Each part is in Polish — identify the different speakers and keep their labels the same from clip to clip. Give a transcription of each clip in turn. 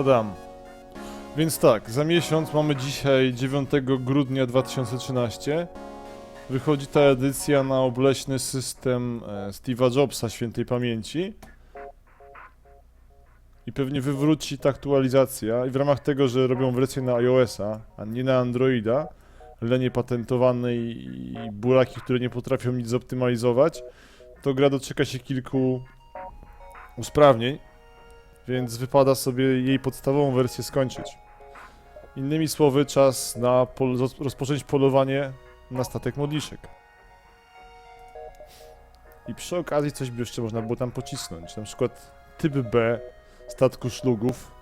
Speaker 1: Tadam. Więc tak, za miesiąc mamy dzisiaj 9 grudnia 2013. Wychodzi ta edycja na obleśny system e, Steve'a Jobsa świętej pamięci. I pewnie wywróci ta aktualizacja. I w ramach tego, że robią wersję na iOS-a, a nie na Androida, lenie patentowane i, i buraki, które nie potrafią nic zoptymalizować, to gra doczeka się kilku usprawnień więc wypada sobie jej podstawową wersję skończyć. Innymi słowy, czas na pol roz- rozpocząć polowanie na statek modliszek. I przy okazji coś by jeszcze można było tam pocisnąć. Na przykład typ B statku szlugów,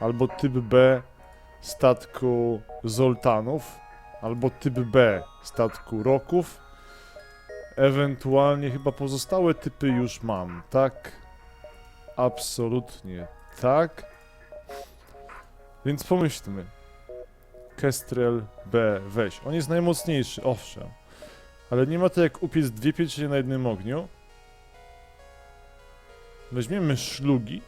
Speaker 1: albo typ B statku zoltanów, albo typ B statku roków. Ewentualnie chyba pozostałe typy już mam, tak? Absolutnie tak. Więc pomyślmy. Kestrel B weź. On jest najmocniejszy, owszem. Ale nie ma to jak upiec dwie pieczenie na jednym ogniu. Weźmiemy szlugi.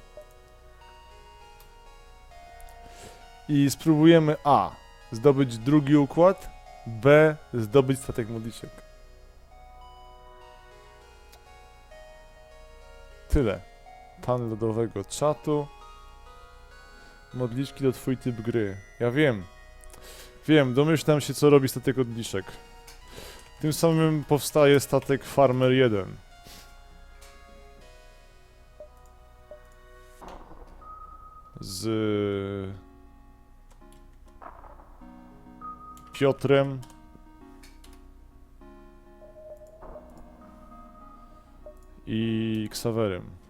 Speaker 1: I spróbujemy A. Zdobyć drugi układ. B. Zdobyć statek modliszek. Tyle pan lodowego czatu. Modliszki to twój typ gry. Ja wiem. Wiem, domyślam się co robi statek odliszek. Tym samym powstaje statek Farmer 1. Z Piotrem i Ksawerem.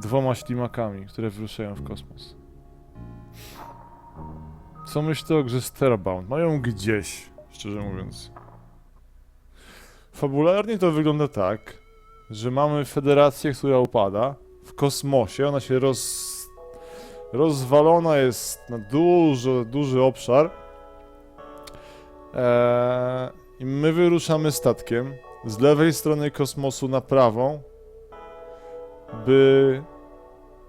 Speaker 1: Dwoma ślimakami, które wyruszają w kosmos. Co myślę o grze Starbound? Mają gdzieś, szczerze mówiąc. Fabularnie to wygląda tak, że mamy federację, która upada w kosmosie. Ona się roz... rozwalona jest na dużo, duży obszar. Eee, I my wyruszamy statkiem z lewej strony kosmosu na prawą, by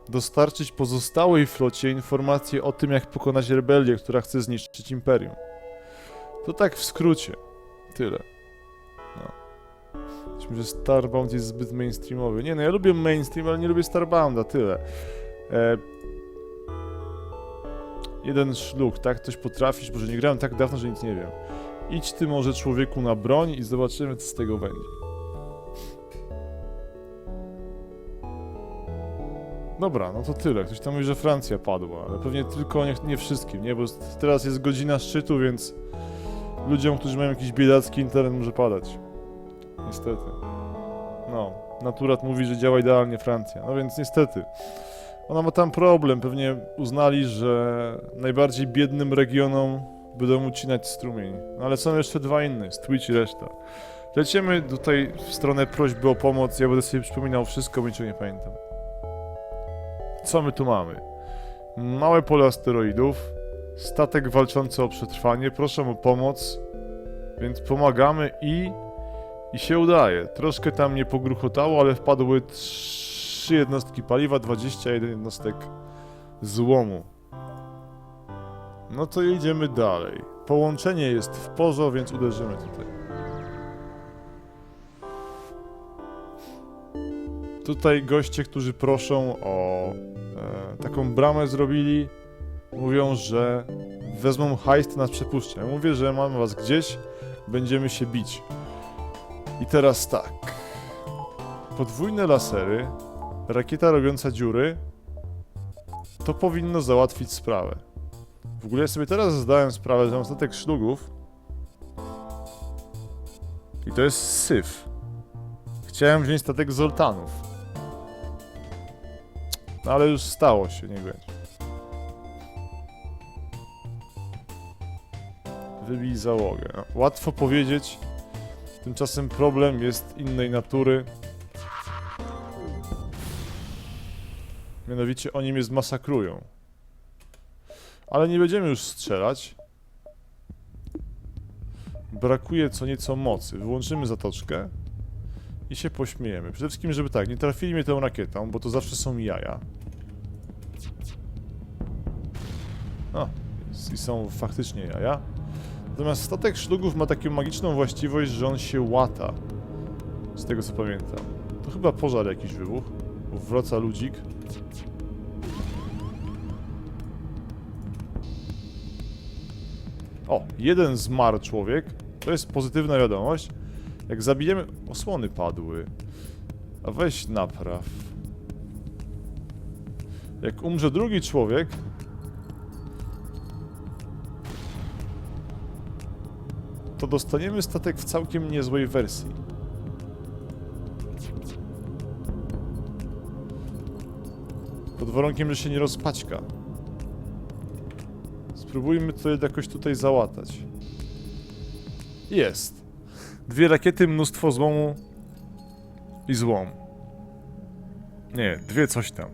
Speaker 1: dostarczyć pozostałej flocie informacje o tym, jak pokonać rebelię, która chce zniszczyć Imperium. To tak w skrócie. Tyle. No. Myślę, że Starbound jest zbyt mainstreamowy. Nie no, ja lubię mainstream, ale nie lubię Starbounda, tyle. E... Jeden szluk, tak? Coś potrafisz, może nie grałem tak dawno, że nic nie wiem. Idź ty może człowieku na broń i zobaczymy, co z tego będzie. Dobra, no to tyle. Ktoś tam mówi, że Francja padła, ale pewnie tylko nie, nie wszystkim, nie? Bo teraz jest godzina szczytu, więc ludziom, którzy mają jakiś biedacki internet może padać. Niestety. No, Naturat mówi, że działa idealnie Francja. No więc niestety. Ona ma tam problem. Pewnie uznali, że najbardziej biednym regionom będą ucinać strumień. No ale są jeszcze dwa inne, Twitch i reszta. Lecimy tutaj w stronę prośby o pomoc. Ja będę sobie przypominał wszystko, bo niczego nie pamiętam. Co my tu mamy? Małe pole asteroidów, statek walczący o przetrwanie, proszę o pomoc, więc pomagamy i... i się udaje. Troszkę tam nie pogruchotało, ale wpadły 3 jednostki paliwa, 21 jednostek złomu. No to idziemy dalej. Połączenie jest w porzo, więc uderzymy tutaj. Tutaj goście, którzy proszą o taką bramę zrobili, mówią, że wezmą hajs, to nas przepuszczą. Ja mówię, że mamy was gdzieś, będziemy się bić. I teraz tak. Podwójne lasery, rakieta robiąca dziury, to powinno załatwić sprawę. W ogóle ja sobie teraz zdałem sprawę, że mam statek szlugów i to jest syf. Chciałem wziąć statek Zoltanów. No ale już stało się, nie będzie. Wybij załogę. No, łatwo powiedzieć. Tymczasem problem jest innej natury. Mianowicie oni mnie zmasakrują. Ale nie będziemy już strzelać. Brakuje co nieco mocy. Wyłączymy zatoczkę. I się pośmiejemy. Przede wszystkim, żeby tak, nie trafili mnie tą rakietą, bo to zawsze są jaja. O, i są faktycznie jaja. Natomiast statek szlugów ma taką magiczną właściwość, że on się łata. Z tego co pamiętam. To chyba pożar jakiś wybuch. Wraca ludzik. O, jeden zmarł człowiek. To jest pozytywna wiadomość. Jak zabijemy... Osłony padły. A weź napraw. Jak umrze drugi człowiek... To dostaniemy statek w całkiem niezłej wersji. Pod warunkiem, że się nie rozpaćka. Spróbujmy to jakoś tutaj załatać. Jest. Dwie rakiety, mnóstwo złomu i złom. Nie, dwie coś tam.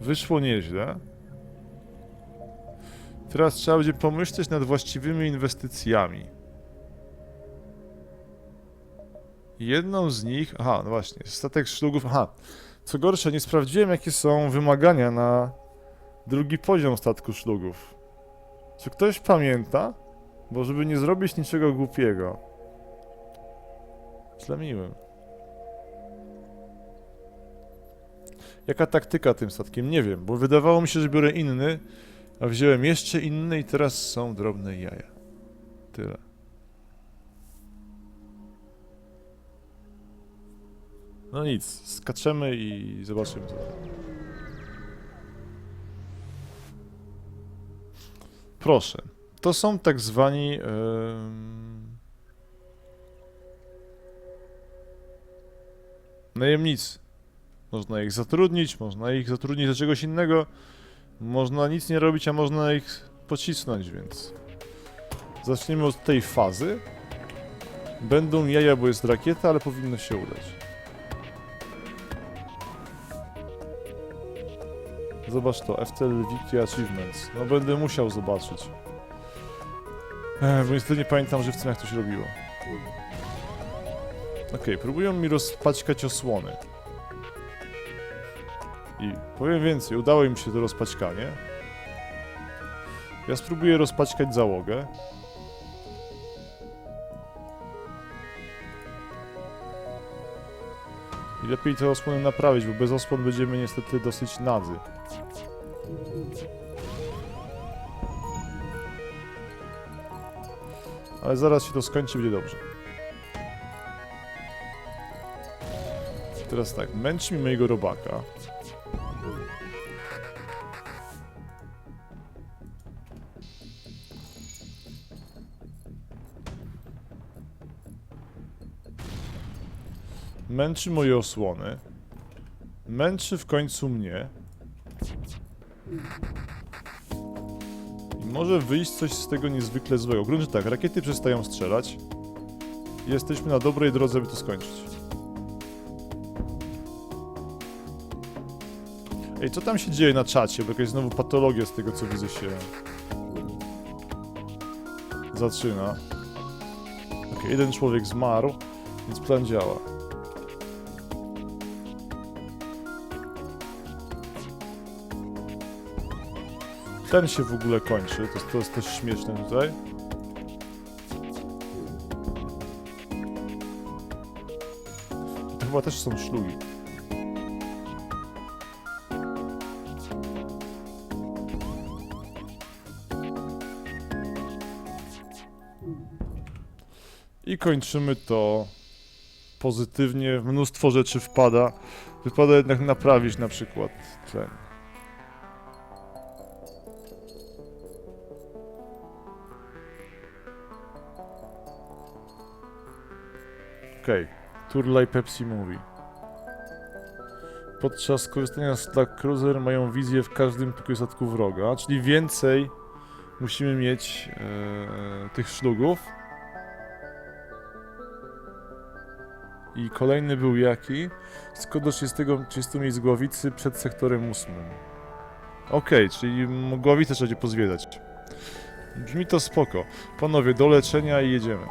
Speaker 1: Wyszło nieźle. Teraz trzeba będzie pomyśleć nad właściwymi inwestycjami. Jedną z nich... Aha, no właśnie, statek szlugów... Aha, co gorsza, nie sprawdziłem jakie są wymagania na drugi poziom statku szlugów. Czy ktoś pamięta? Bo żeby nie zrobić niczego głupiego. Źle miłym. Jaka taktyka tym statkiem? Nie wiem, bo wydawało mi się, że biorę inny, a wziąłem jeszcze inny i teraz są drobne jaja. Tyle. No nic, skaczemy i zobaczymy co. Proszę. To są tak zwani. em, najemnicy. Można ich zatrudnić, można ich zatrudnić do czegoś innego. Można nic nie robić, a można ich pocisnąć, więc. Zaczniemy od tej fazy. Będą jaja, bo jest rakieta, ale powinno się udać. Zobacz to, FTL Wiki Achievements. No będę musiał zobaczyć. Ech, bo niestety nie pamiętam żywcem jak to się robiło. Okej, próbują mi rozpaćkać osłony. I powiem więcej, udało im się to rozpaćkanie. Ja spróbuję rozpaćkać załogę. I lepiej te osłony naprawić, bo bez osłon będziemy niestety dosyć nadzy. Ale zaraz się to skończy, będzie dobrze. Teraz tak, męcz mi mojego robaka. Męczy moje osłony. Męczy w końcu mnie. Może wyjść coś z tego niezwykle złego. Gruncie tak, rakiety przestają strzelać. Jesteśmy na dobrej drodze, by to skończyć. Ej, co tam się dzieje na czacie? Bo jakaś znowu patologia z tego, co widzę się zaczyna. Okej, jeden człowiek zmarł, więc plan działa. Ten się w ogóle kończy, to, to jest też śmieszne tutaj. To chyba też są szlugi. I kończymy to pozytywnie. Mnóstwo rzeczy wpada. Wypada jednak naprawić na przykład tlen. Okej. Turlaj Pepsi mówi. Podczas korzystania z Black Cruiser mają wizję w każdym pokoju statku wroga, czyli więcej musimy mieć e, tych szlugów. I kolejny był jaki? Skąd do 30, 30 miejsc głowicy przed sektorem ósmym. Okej, czyli m- głowicę trzeba będzie pozwiedzać. Brzmi to spoko. Panowie, do leczenia i jedziemy.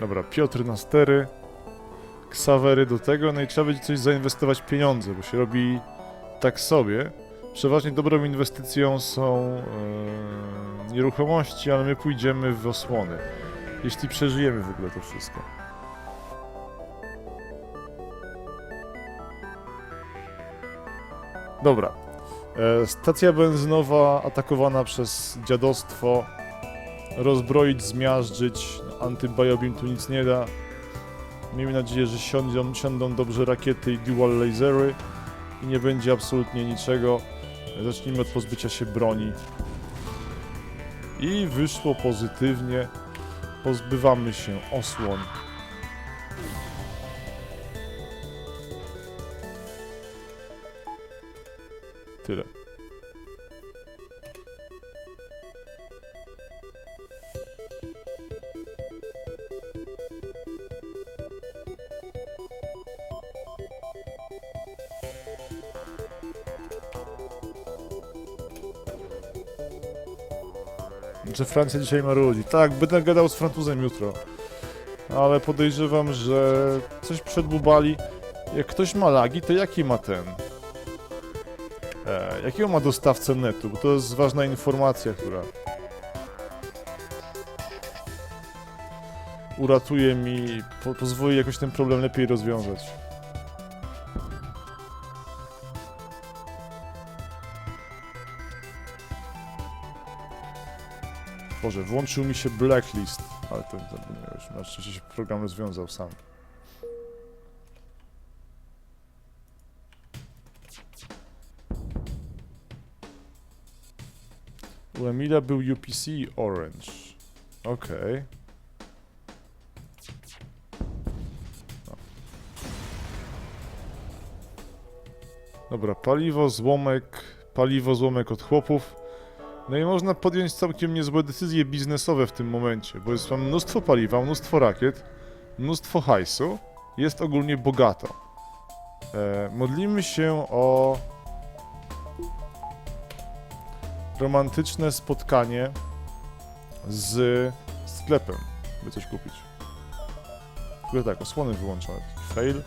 Speaker 1: Dobra, Piotr na stery. Ksawery do tego, no i trzeba będzie coś zainwestować pieniądze, bo się robi tak sobie. Przeważnie dobrą inwestycją są e, nieruchomości, ale my pójdziemy w osłony. Jeśli przeżyjemy w ogóle to wszystko. Dobra. E, stacja benzynowa atakowana przez dziadostwo. Rozbroić, zmiażdżyć. Antybiobim tu nic nie da. Miejmy nadzieję, że siądą, siądą dobrze rakiety i dual lasery i nie będzie absolutnie niczego. Zacznijmy od pozbycia się broni. I wyszło pozytywnie. Pozbywamy się osłon. Tyle. Że Francja dzisiaj ma ludzi. Tak, będę gadał z Francuzem jutro. Ale podejrzewam, że coś przedbubali. Jak ktoś ma lagi, to jaki ma ten? E, jakiego ma dostawcę netu? Bo to jest ważna informacja, która uratuje mi, po, pozwoli jakoś ten problem lepiej rozwiązać. Boże, włączył mi się blacklist, ale to, już na szczęście się program rozwiązał sam. U Emila był UPC Orange. Okej. No. Dobra, paliwo, złomek, paliwo, złomek od chłopów. No i można podjąć całkiem niezłe decyzje biznesowe w tym momencie, bo jest mam mnóstwo paliwa, mnóstwo rakiet, mnóstwo hajsu, jest ogólnie bogato. E, modlimy się o romantyczne spotkanie z sklepem, by coś kupić. Ogóle tak, osłony wyłączone. Fail.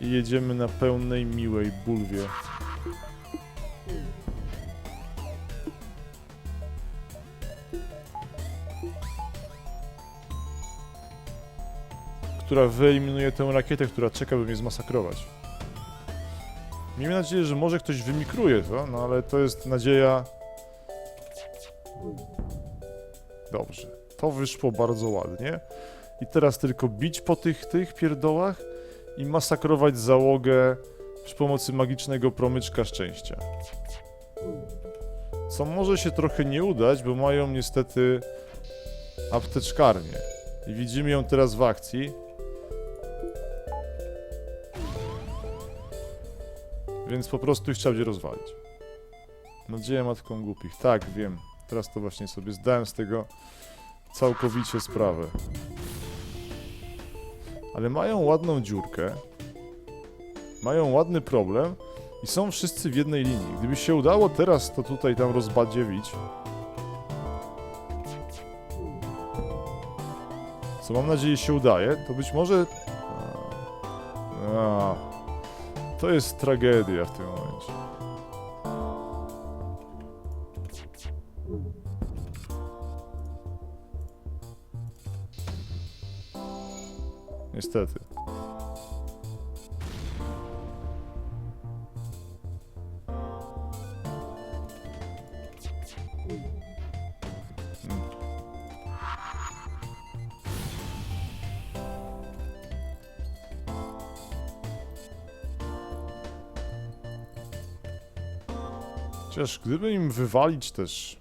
Speaker 1: I jedziemy na pełnej, miłej bulwie. Która wyeliminuje tę rakietę, która czeka, by mnie zmasakrować. Miejmy nadzieję, że może ktoś wymikruje to, no ale to jest nadzieja... Dobrze. To wyszło bardzo ładnie. I teraz tylko bić po tych, tych pierdołach i masakrować załogę przy pomocy magicznego promyczka szczęścia. Co może się trochę nie udać, bo mają niestety apteczkarnię. I widzimy ją teraz w akcji. Więc po prostu ich trzeba będzie rozwalić. Nadzieja matką głupich. Tak, wiem. Teraz to właśnie sobie zdałem z tego całkowicie sprawę. Ale mają ładną dziurkę. Mają ładny problem. I są wszyscy w jednej linii. Gdyby się udało teraz to tutaj tam rozbadziewić. Co mam nadzieję się udaje, to być może... to jest tragedia w tym momencie. Niestety. Chociaż gdyby im wywalić też.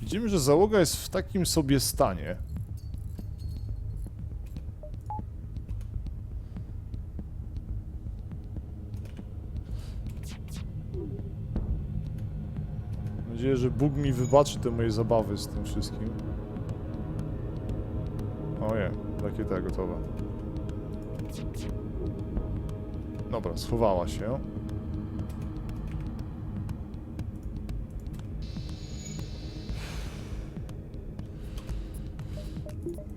Speaker 1: Widzimy, że załoga jest w takim sobie stanie. Mam nadzieję, że Bóg mi wybaczy te moje zabawy z tym wszystkim. O nie, rakieta gotowa. Dobra, schowała się.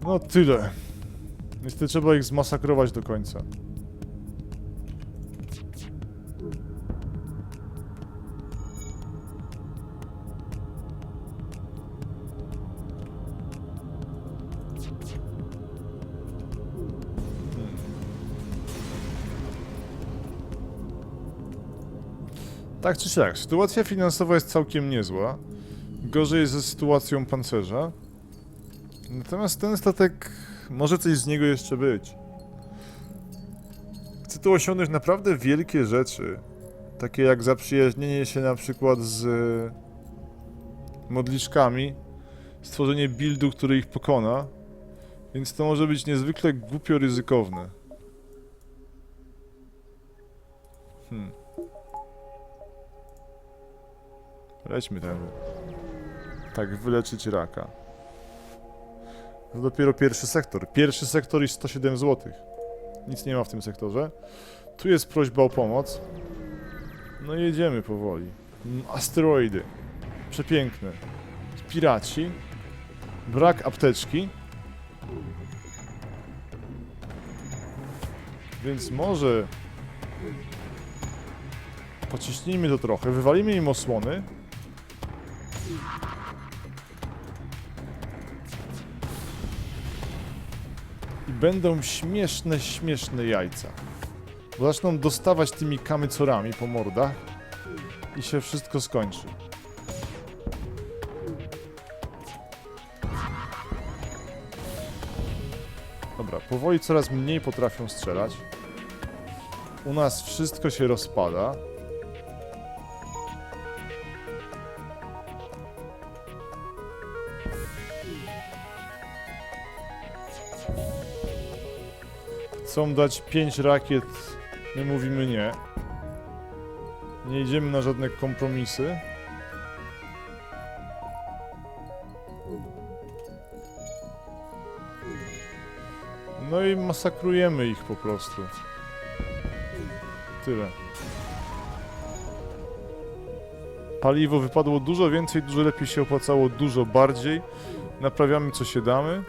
Speaker 1: No tyle. Niestety trzeba ich zmasakrować do końca. Tak czy siak, sytuacja finansowa jest całkiem niezła. Gorzej ze sytuacją pancerza. Natomiast ten statek może coś z niego jeszcze być. Chcę tu osiągnąć naprawdę wielkie rzeczy. Takie jak zaprzyjaźnienie się na przykład z modliszkami, stworzenie buildu, który ich pokona. Więc to może być niezwykle głupio ryzykowne. Hmm. Lećmy tędy. Tak, wyleczyć raka. To dopiero pierwszy sektor. Pierwszy sektor i 107 zł. Nic nie ma w tym sektorze. Tu jest prośba o pomoc. No jedziemy powoli. Mm, Asteroidy. Przepiękne. Piraci. Brak apteczki. Więc może... Pociśnijmy to trochę, wywalimy im osłony. I będą śmieszne, śmieszne jajca. Bo zaczną dostawać tymi kamycorami po mordach i się wszystko skończy. Dobra, powoli coraz mniej potrafią strzelać. U nas wszystko się rozpada. Chcą dać 5 rakiet, my mówimy nie. Nie idziemy na żadne kompromisy. No i masakrujemy ich po prostu. Tyle. Paliwo wypadło dużo więcej, dużo lepiej się opłacało, dużo bardziej. Naprawiamy co się damy.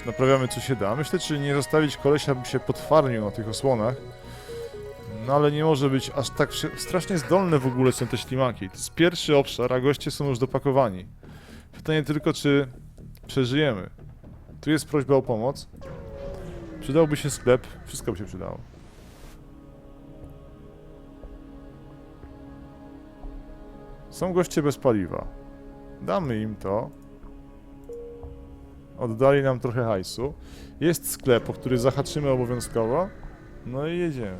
Speaker 1: Czy Naprawiamy co się da. Myślę, czy nie zostawić kolesia, by się potwarnił na tych osłonach. No ale nie może być aż tak strasznie zdolne w ogóle są te ślimaki. To jest pierwszy obszar, a goście są już dopakowani. Pytanie tylko, czy przeżyjemy. Tu jest prośba o pomoc. Przydałby się sklep, wszystko by się przydało. Są goście bez paliwa. Damy im to. Oddali nam trochę hajsu. Jest sklep, o który zahaczymy obowiązkowo. No i jedziemy.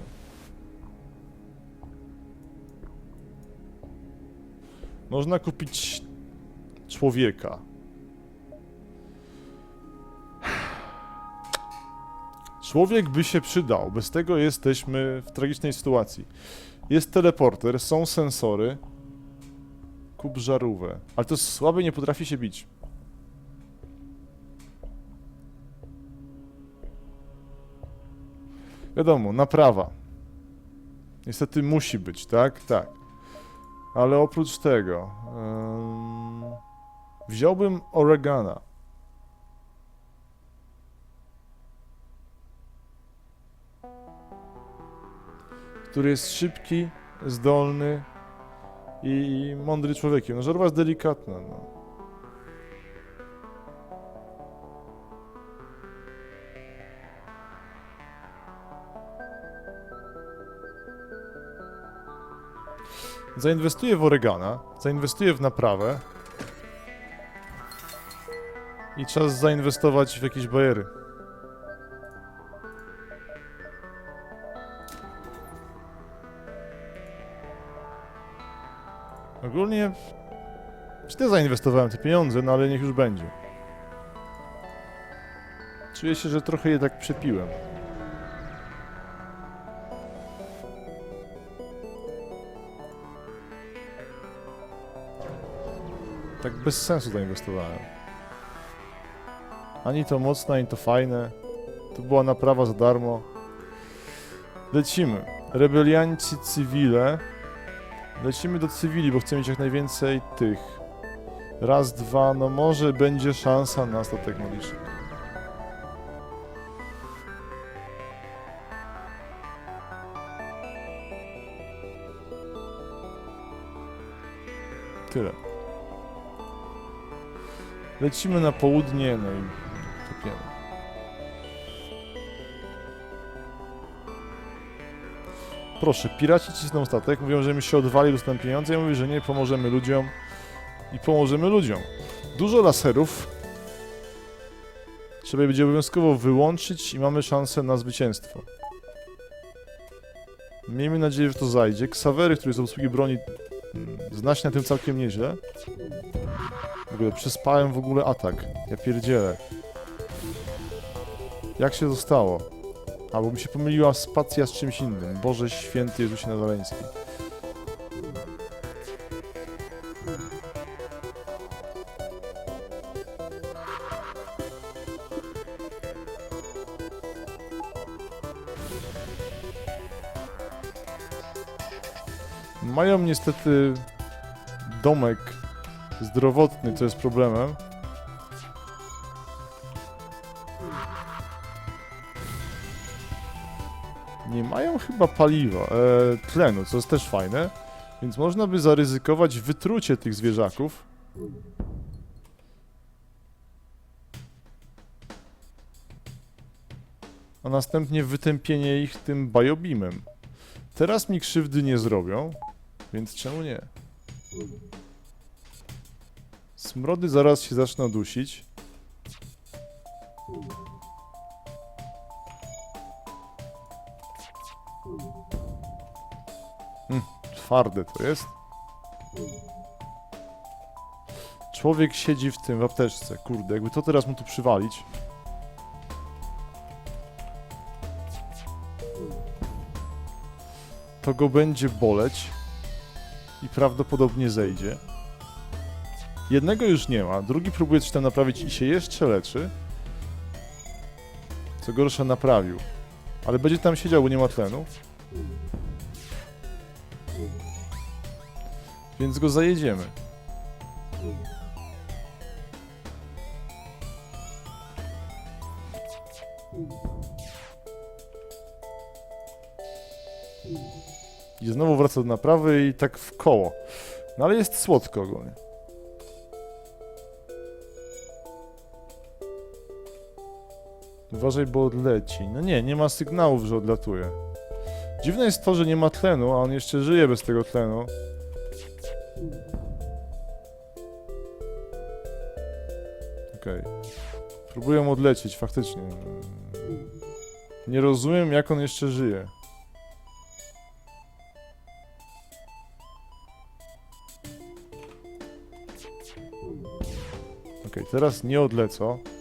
Speaker 1: Można kupić człowieka. Człowiek by się przydał. Bez tego jesteśmy w tragicznej sytuacji. Jest teleporter, są sensory. Kup żarówę. Ale to słaby nie potrafi się bić. Wiadomo, naprawa. Niestety musi być, tak? Tak. Ale oprócz tego... ym, wziąłbym Oregana. Który jest szybki, zdolny i mądry człowiekiem. No, żarwa jest delikatna, no. Zainwestuję w Oregana, zainwestuję w naprawę i czas zainwestować w jakieś bajery. Ogólnie źle zainwestowałem te pieniądze, no ale niech już będzie. Czuję się, że trochę je tak przepiłem. tak bez sensu zainwestowałem. Ani to mocne, ani to fajne. To była naprawa za darmo. Lecimy. Rebelianci cywile. Lecimy do cywili, bo chcemy mieć jak najwięcej tych. Raz, dwa, no może będzie szansa na statek medyczny. Tyle. Lecimy na południe, no i topiemy. Proszę, piraci cisną statek, mówią, że mi się odwali, dostaną pieniądze, ja mówię, że nie, pomożemy ludziom i pomożemy ludziom. Dużo laserów. Trzeba je będzie obowiązkowo wyłączyć i mamy szansę na zwycięstwo. Miejmy nadzieję, że to zajdzie. Ksawery, który z obsługi broni mm, zna się na tym całkiem nieźle. W ogóle przespałem w ogóle atak. Ja pierdzielę. Jak się to stało? A, bo mi się pomyliła spacja z czymś innym. Boże święty Jezusie Nazareński. Mają niestety domek zdrowotny, co jest problemem. Nie mają chyba paliwa, e, tlenu, co jest też fajne. Więc można by zaryzykować wytrucie tych zwierzaków. A następnie wytępienie ich tym biobimem. Teraz mi krzywdy nie zrobią, więc czemu nie? Smrody zaraz się zaczną dusić. Mm, twarde to jest. Człowiek siedzi w tym, w apteczce. Kurde, jakby to teraz mu tu przywalić. To go będzie boleć. I prawdopodobnie zejdzie. Jednego już nie ma, drugi próbuje coś tam naprawić i się jeszcze leczy. Co gorsza naprawił. Ale będzie tam siedział, bo nie ma tlenu. Więc go zajedziemy. I znowu wraca do naprawy i tak w koło. No ale jest słodko ogólnie. Uważaj, bo odleci. No nie, nie ma sygnałów, że odlatuje. Dziwne jest to, że nie ma tlenu, a on jeszcze żyje bez tego tlenu. Okej. Próbuję odlecieć, faktycznie. Nie rozumiem, jak on jeszcze żyje. Okej, teraz nie odlecą.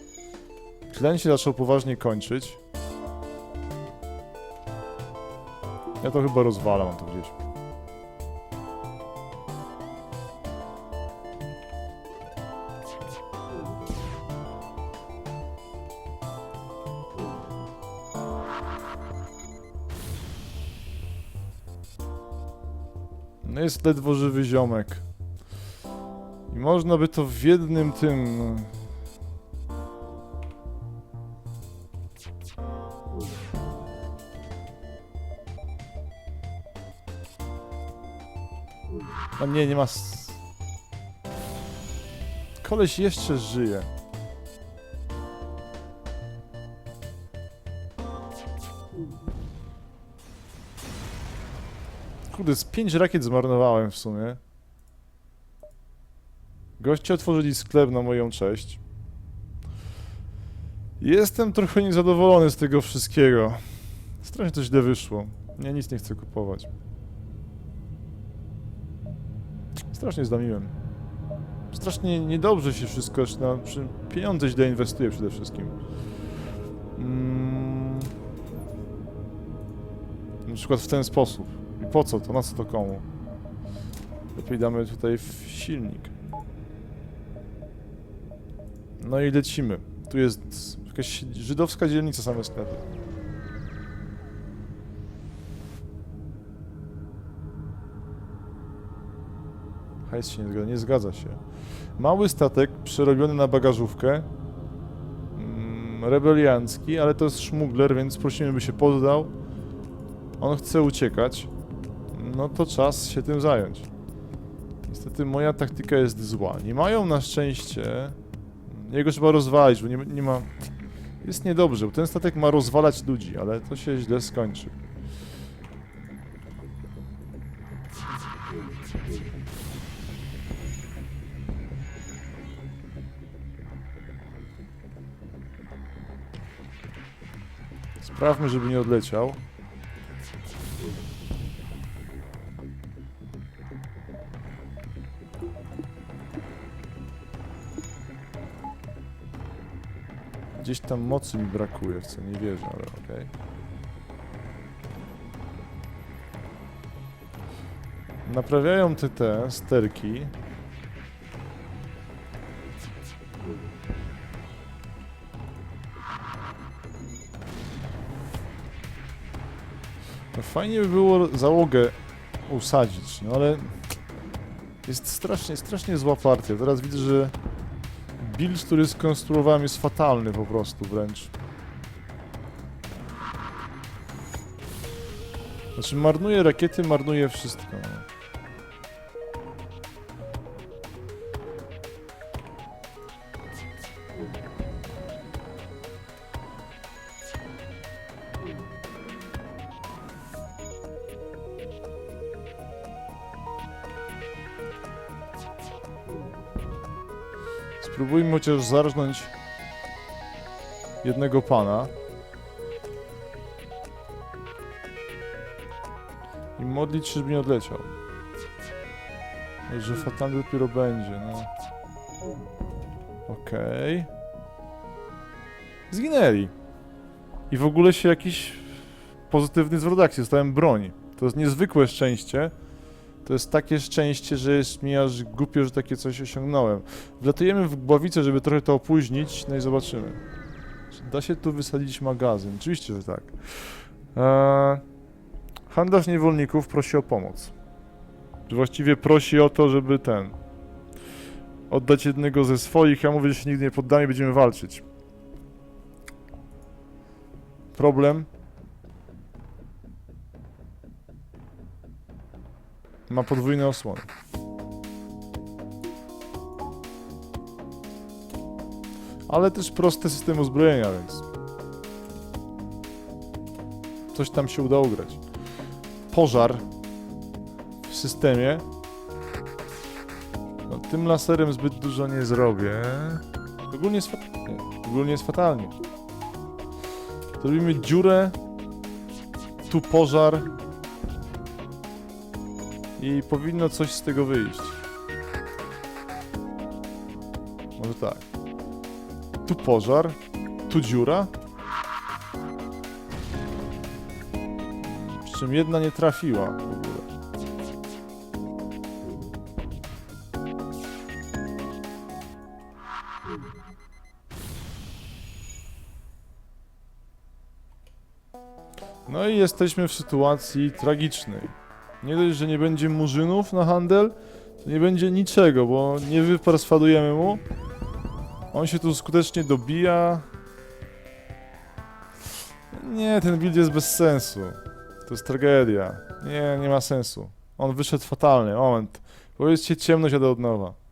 Speaker 1: Tlen się zaczął poważnie kończyć. Ja to chyba rozwalam, to gdzieś. No jest ledwo żywy ziomek. I można by to w jednym tym... no, nie, nie ma... Koleś jeszcze żyje. Kurde, z pięć rakiet zmarnowałem w sumie. Goście otworzyli sklep na moją cześć. Jestem trochę niezadowolony z tego wszystkiego. Strasznie to źle wyszło. Ja nic nie chcę kupować. Strasznie zdamiłem. Strasznie niedobrze się wszystko zaczyna. przy- Pieniądze źle inwestuję przede wszystkim. Mm. Na przykład w ten sposób. I po co to? Na co to komu? Lepiej damy tutaj w silnik. No i lecimy. Tu jest jakaś żydowska dzielnica same sklepy. Hajs się nie zgadza, nie zgadza się. Mały statek przerobiony na bagażówkę. Mm, rebeliancki, ale to jest szmugler, więc prosimy, by się poddał. On chce uciekać. No to czas się tym zająć. Niestety moja taktyka jest zła. Nie mają na szczęście... Jego trzeba rozwalić, bo nie, nie ma... Jest niedobrze, bo ten statek ma rozwalać ludzi, ale to się źle skończy. Sprawmy, żeby nie odleciał. Gdzieś tam mocy mi brakuje, w co nie wierzę, ale okej. Naprawiają te te sterki. Fajnie by było załogę usadzić, no ale jest strasznie, strasznie zła partia. Teraz widzę, że build, który skonstruowałem jest fatalny po prostu wręcz. Znaczy marnuje rakiety, marnuje wszystko. Spróbujmy chociaż zarżnąć jednego pana. I modlić się, żeby nie odleciał. Że fatalny dopiero będzie, no. Okej. Zginęli. I w ogóle się jakiś pozytywny zwrot akcji. Dostałem broń. To jest niezwykłe szczęście. To jest takie szczęście, że jest mi aż głupio, że takie coś osiągnąłem. Wlatujemy w głowicę, żeby trochę to opóźnić, no i zobaczymy. Czy da się tu wysadzić magazyn? Oczywiście, że tak. Eee, handlarz niewolników prosi o pomoc. Właściwie prosi o to, żeby ten... Oddać jednego ze swoich, ja mówię, że się nigdy nie poddamy, będziemy walczyć. Problem Ma podwójne osłony. Ale też prosty system uzbrojenia, więc... Coś tam się udało grać. Pożar w systemie. No, tym laserem zbyt dużo nie zrobię. Ogólnie jest fatalnie. Ogólnie jest fatalnie. Zrobimy dziurę. Tu pożar. I powinno coś z tego wyjść. Może tak. Tu pożar, tu dziura. Przy czym jedna nie trafiła w ogóle. No i jesteśmy w sytuacji tragicznej. Nie dość, że nie będzie murzynów na handel, to nie będzie niczego, bo nie wyperswadujemy mu. On się tu skutecznie dobija. Nie, ten build jest bez sensu. To jest tragedia. Nie, nie ma sensu. On wyszedł fatalny. Moment. Powiedzcie ciemność, jadę od nowa.